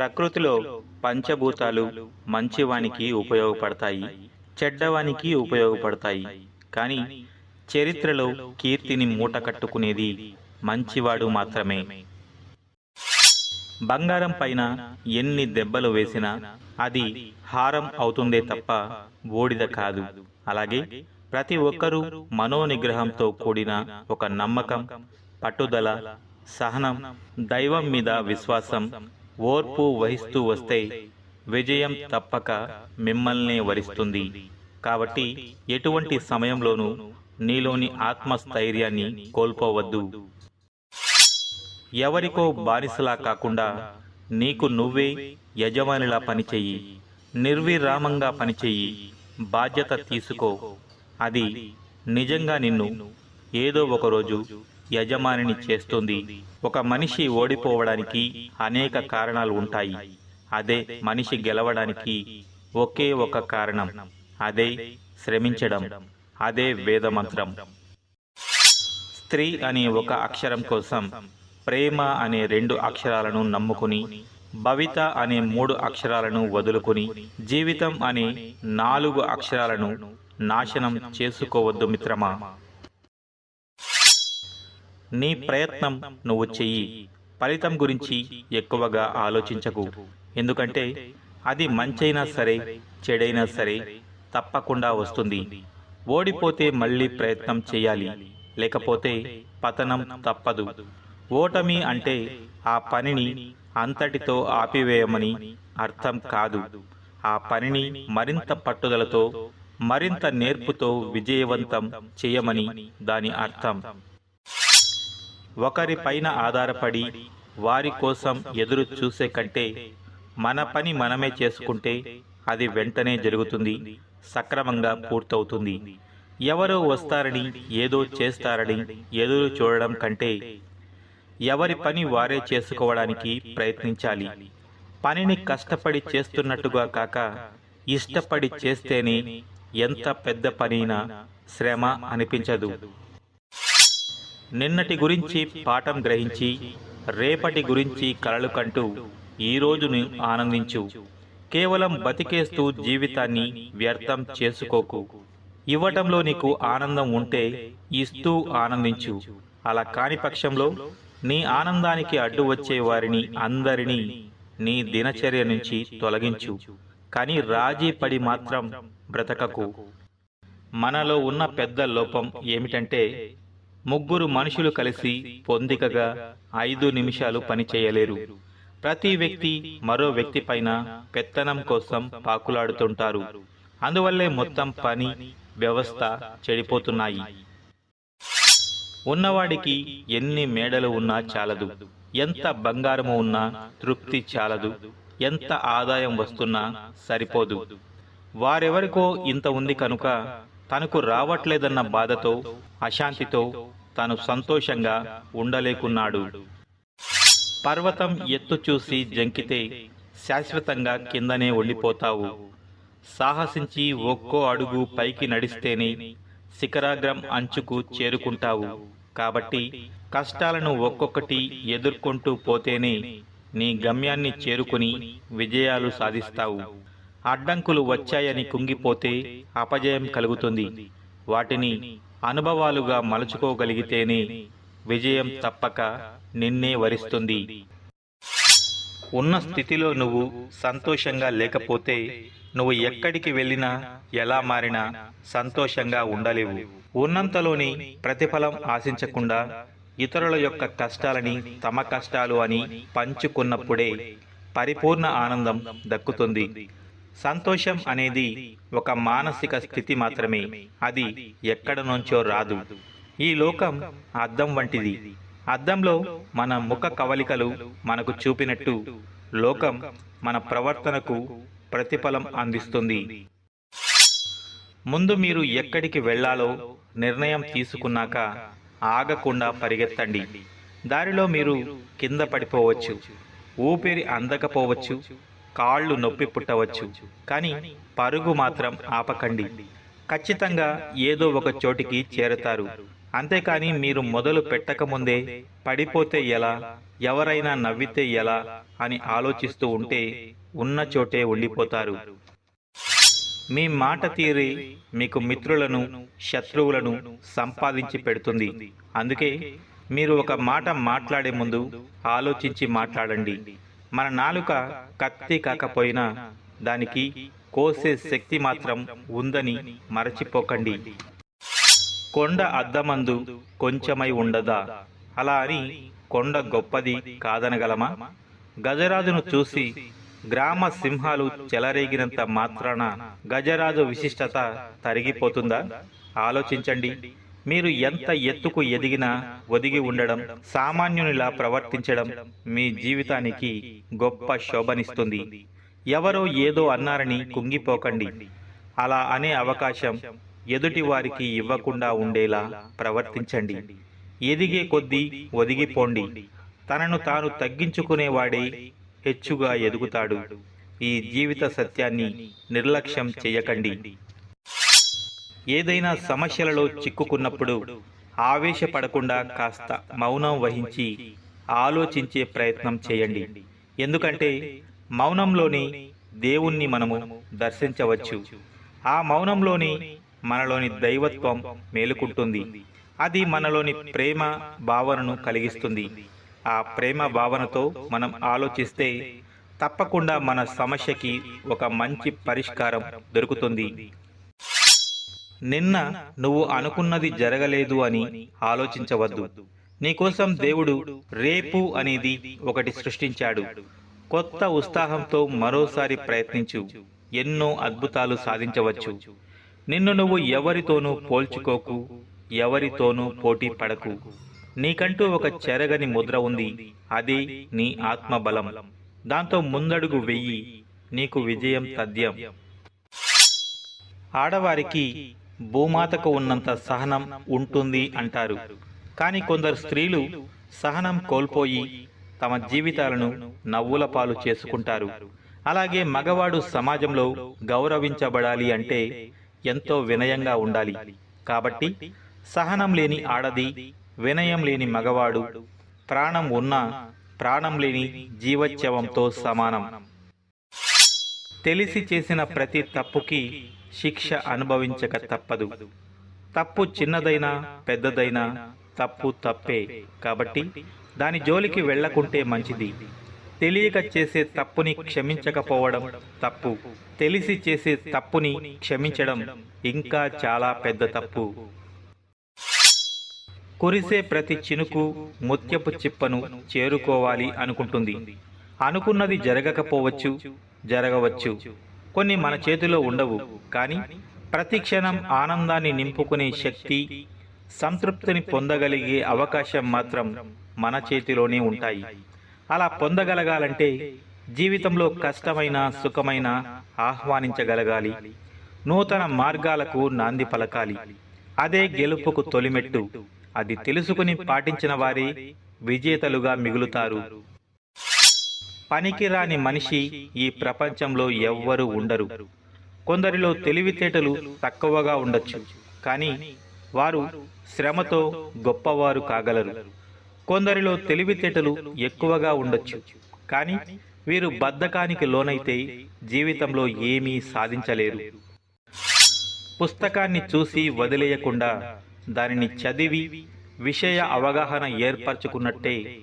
ప్రకృతిలో పంచభూతాలు మంచివానికి ఉపయోగపడతాయి చెడ్డవానికి ఉపయోగపడతాయి. కానీ చరిత్రలో కీర్తిని మూట కట్టుకునేది మంచివాడు మాత్రమే. బంగారం పైన ఎన్ని దెబ్బలు వేసినా అది హారం అవుతుందే తప్ప బూడిద కాదు. అలాగే ప్రతి ఒక్కరూ మనోనిగ్రహంతో కూడిన ఒక నమ్మకం పట్టుదల సహనం దైవం మీద విశ్వాసం ఓర్పు వహిస్తూ వస్తే విజయం తప్పక మిమ్మల్నే వరిస్తుంది. కాబట్టి ఎటువంటి సమయంలోనూ నీలోని ఆత్మస్థైర్యాన్ని కోల్పోవద్దు. ఎవరికో బానిసలా కాకుండా నీకు నువ్వే యజమానిలా పనిచేయి నిర్విరామంగా పనిచేయి బాధ్యత తీసుకో. అది నిజంగా నిన్ను ఏదో ఒకరోజు యజమానిని చేస్తుంది. ఒక మనిషి ఓడిపోవడానికి అనేక కారణాలు ఉంటాయి. అదే మనిషి గెలవడానికి ఒకే ఒక కారణం. అదే శ్రమించడం. అదే వేదమంత్రం. స్త్రీ అనే ఒక అక్షరం కోసం ప్రేమ అనే రెండు అక్షరాలను నమ్ముకుని భవిత అనే మూడు అక్షరాలను వదులుకుని జీవితం అనే నాలుగు అక్షరాలను నాశనం చేసుకోవద్దు మిత్రమా? నీ ప్రయత్నం నువ్వు చెయ్యి. ఫలితం గురించి ఎక్కువగా ఆలోచించకు. ఎందుకంటే అది మంచైనా సరే చెడైనా సరే తప్పకుండా వస్తుంది. ఓడిపోతే మళ్ళీ ప్రయత్నం చేయాలి లేకపోతే పతనం తప్పదు. ఓటమి అంటే ఆ పనిని అంతటితో ఆపివేయమని అర్థం కాదు. ఆ పనిని మరింత పట్టుదలతో మరింత నేర్పుతో విజయవంతం చేయమని దాని అర్థం. ఒకరి పైన ఆధారపడి వారి కోసం ఎదురు చూసే కంటే మన పని మనమే చేసుకుంటే అది వెంటనే జరుగుతుంది సక్రమంగా పూర్తవుతుంది. ఎవరో వస్తారని ఏదో చేస్తారని ఎదురు చూడడం కంటే ఎవరి పని వారే చేసుకోవడానికి ప్రయత్నించాలి. పనిని కష్టపడి చేస్తున్నట్టుగా కాక ఇష్టపడి చేస్తేనే ఎంత పెద్ద పనైనా శ్రమ అనిపించదు. నిన్నటి గురించి పాఠం గ్రహించి రేపటి గురించి కలలు కంటూ ఈ రోజును ఆనందించు. కేవలం బతికేస్తూ జీవితాన్ని వ్యర్థం చేసుకోకు. ఇవ్వటంలో నీకు ఆనందం ఉంటే ఇస్తూ ఆనందించు. అలా కాని పక్షంలో నీ ఆనందానికి అడ్డు వచ్చే వారిని అందరినీ నీ దినచర్య నుంచి తొలగించు. కానీ రాజీ పడి మాత్రం బ్రతకకు. మనలో ఉన్న పెద్ద లోపం ఏమిటంటే ముగ్గురు మనుషులు కలిసి పొందికగా ఐదు నిమిషాలు పని చేయలేరు. ప్రతి వ్యక్తి మరో వ్యక్తి పైన పెత్తనం కోసం పాకులాడుతుంటారు. అందువల్లే మొత్తం పని వ్యవస్థ చెడిపోతున్నాయి. ఉన్నవాడికి ఎన్ని మేడలు ఉన్నా చాలదు. ఎంత బంగారము ఉన్నా తృప్తి చాలదు. ఎంత ఆదాయం వస్తున్నా సరిపోదు. వారెవరికో ఇంత ఉంది కనుక తనకు రావట్లేదన్న బాధతో అశాంతితో తాను సంతోషంగా ఉండలేకున్నాడు. పర్వతం ఎత్తు చూసి జంకితే శాశ్వతంగా కిందనే ఉండిపోతావు సాహసించి ఒక్కో అడుగు పైకి నడిస్తేనే శిఖరాగ్రం అంచుకు చేరుకుంటావు. కాబట్టి కష్టాలను ఒక్కొక్కటి ఎదుర్కొంటూ పోతేనే నీ గమ్యాన్ని చేరుకుని విజయాలు సాధిస్తావు. అడ్డంకులు వచ్చాయని కుంగిపోతే అపజయం కలుగుతుంది. వాటిని అనుభవాలుగా మలుచుకోగలిగితేనే విజయం తప్పక నిన్నే వరిస్తుంది. ఉన్న స్థితిలో నువ్వు సంతోషంగా లేకపోతే నువ్వు ఎక్కడికి వెళ్ళినా ఎలా మారినా సంతోషంగా ఉండలేవు. ఉన్నంతలోని ప్రతిఫలం ఆశించకుండా ఇతరుల యొక్క కష్టాలని తమ కష్టాలు అని పంచుకున్నప్పుడే పరిపూర్ణ ఆనందం దక్కుతుంది. సంతోషం అనేది ఒక మానసిక స్థితి మాత్రమే. అది ఎక్కడ నుంచో రాదు. ఈ లోకం అద్దం వంటిది. అద్దంలో మన ముఖ కవలికలు మనకు చూపినట్టు లోకం మన ప్రవర్తనకు ప్రతిఫలం అందిస్తుంది. ముందు మీరు ఎక్కడికి వెళ్ళాలో నిర్ణయం తీసుకున్నాక ఆగకుండా పరిగెత్తండి. దారిలో మీరు కింద పడిపోవచ్చు. ఊపిరి అందకపోవచ్చు. కాళ్ళు నొప్పి పుట్టవచ్చు. కానీ పరుగు మాత్రం ఆపకండి. ఖచ్చితంగా ఏదో ఒక చోటికి చేరతారు. అంతేకాని మీరు మొదలు పెట్టకముందే పడిపోతే ఎలా ఎవరైనా నవ్వితే ఎలా అని ఆలోచిస్తూ ఉంటే ఉన్న చోటే ఉండిపోతారు. మీ మాట తీరి మీకు మిత్రులను శత్రువులను సంపాదించి పెడుతుంది. అందుకే మీరు ఒక మాట మాట్లాడే ముందు ఆలోచించి మాట్లాడండి. మన నాలుక కత్తి కాకపోయినా దానికి కోసే శక్తి మాత్రం ఉందని మరచిపోకండి. కొండ అద్దమందు కొంచెమై ఉండదా? అలా అని కొండ గొప్పది కాదనగలమా? గజరాజును చూసి గ్రామ సింహాలు చెలరేగినంత మాత్రాన గజరాజు విశిష్టత తరిగిపోతుందా? ఆలోచించండి. మీరు ఎంత ఎత్తుకు ఎదిగినా ఒదిగి ఉండడం సామాన్యునిలా ప్రవర్తించడం మీ జీవితానికి గొప్ప శోభనిస్తుంది. ఎవరో ఏదో అన్నారని కుంగిపోకండి. అలా అనే అవకాశం ఎదుటి వారికి ఇవ్వకుండా ఉండేలా ప్రవర్తించండి. ఎదిగే కొద్దీ ఒదిగిపోండి. తనను తాను తగ్గించుకునేవాడే హెచ్చుగా ఎదుగుతాడు. ఈ జీవిత సత్యాన్ని నిర్లక్ష్యం చేయకండి. ఏదైనా సమస్యలలో చిక్కుకున్నప్పుడు ఆవేశపడకుండా కాస్త మౌనం వహించి ఆలోచించే ప్రయత్నం చేయండి. ఎందుకంటే మౌనంలోని దేవుణ్ణి మనము దర్శించవచ్చు. ఆ మౌనంలోని మనలోని దైవత్వం మేలుకుంటుంది. అది మనలోని ప్రేమ భావనను కలిగిస్తుంది. ఆ ప్రేమ భావనతో మనం ఆలోచిస్తే తప్పకుండా మన సమస్యకి ఒక మంచి పరిష్కారం దొరుకుతుంది. నిన్న నువ్వు అనుకున్నది జరగలేదు అని ఆలోచించవద్దు. నీకోసం దేవుడు రేపు అనేది ఒకటి సృష్టించాడు. కొత్త ఉత్సాహంతో మరోసారి ప్రయత్నించు. ఎన్నో అద్భుతాలు సాధించవచ్చు. నిన్ను నువ్వు ఎవరితోనూ పోల్చుకోకు ఎవరితోనూ పోటీ పడకు. నీకంటూ ఒక చెరగని ముద్ర ఉంది. అది నీ ఆత్మబలం. దాంతో ముందడుగు వెయ్యి నీకు విజయం తథ్యం. ఆడవారికి భూమాతకు ఉన్నంత సహనం ఉంటుంది అంటారు. కానీ కొందరు స్త్రీలు సహనం కోల్పోయి తమ జీవితాలను నవ్వుల పాలు చేసుకుంటారు. అలాగే మగవాడు సమాజంలో గౌరవించబడాలి అంటే ఎంతో వినయంగా ఉండాలి. కాబట్టి సహనం లేని ఆడది వినయం లేని మగవాడు ప్రాణం ఉన్నా ప్రాణం లేని జీవోత్సవంతో సమానం. తెలిసి చేసిన ప్రతి తప్పుకి శిక్ష అనుభవించక తప్పదు. తప్పు చిన్నదైనా పెద్దదైనా తప్పు తప్పే. కాబట్టి దాని జోలికి వెళ్ళకుంటే మంచిది. తెలియక చేసే తప్పుని క్షమించకపోవడం తప్పు. తెలిసి చేసే తప్పుని క్షమించడం ఇంకా చాలా పెద్ద తప్పు. కురిసే ప్రతి చినుకు ముత్యపు చిప్పను చేరుకోవాలి అనుకుంటుంది. అనుకున్నది జరగకపోవచ్చు జరగవచ్చు. కొన్ని మన చేతిలో ఉండవు కానీ ప్రతి క్షణం ఆనందాన్ని నింపుకునే శక్తి సంతృప్తిని పొందగలిగే అవకాశం మాత్రం మన చేతిలోనే ఉంటాయి. అలా పొందగలగాలంటే జీవితంలో కష్టమైన సుఖమైన ఆహ్వానించగలగాలి. నూతన మార్గాలకు నాంది పలకాలి. అదే గెలుపుకు తొలిమెట్టు. అది తెలుసుకుని పాటించిన వారే విజేతలుగా మిగులుతారు. పనికిరాని మనిషి ఈ ప్రపంచంలో ఎవ్వరూ ఉండరు. కొందరిలో తెలివితేటలు తక్కువగా ఉండొచ్చు. కానీ వారు శ్రమతో గొప్పవారు కాగలరు. కొందరిలో తెలివితేటలు ఎక్కువగా ఉండొచ్చు. కానీ వీరు బద్ధకానికి లోనైతే జీవితంలో ఏమీ సాధించలేరు. పుస్తకాన్ని చూసి వదిలేయకుండా దానిని చదివి విషయ అవగాహన ఏర్పరచుకున్నట్టే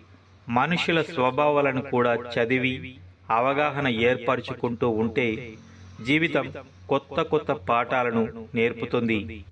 మనుషుల స్వభావాలను కూడా చదివి అవగాహన ఏర్పరచుకుంటూ ఉంటే జీవితం కొత్త కొత్త పాఠాలను నేర్పుతుంది.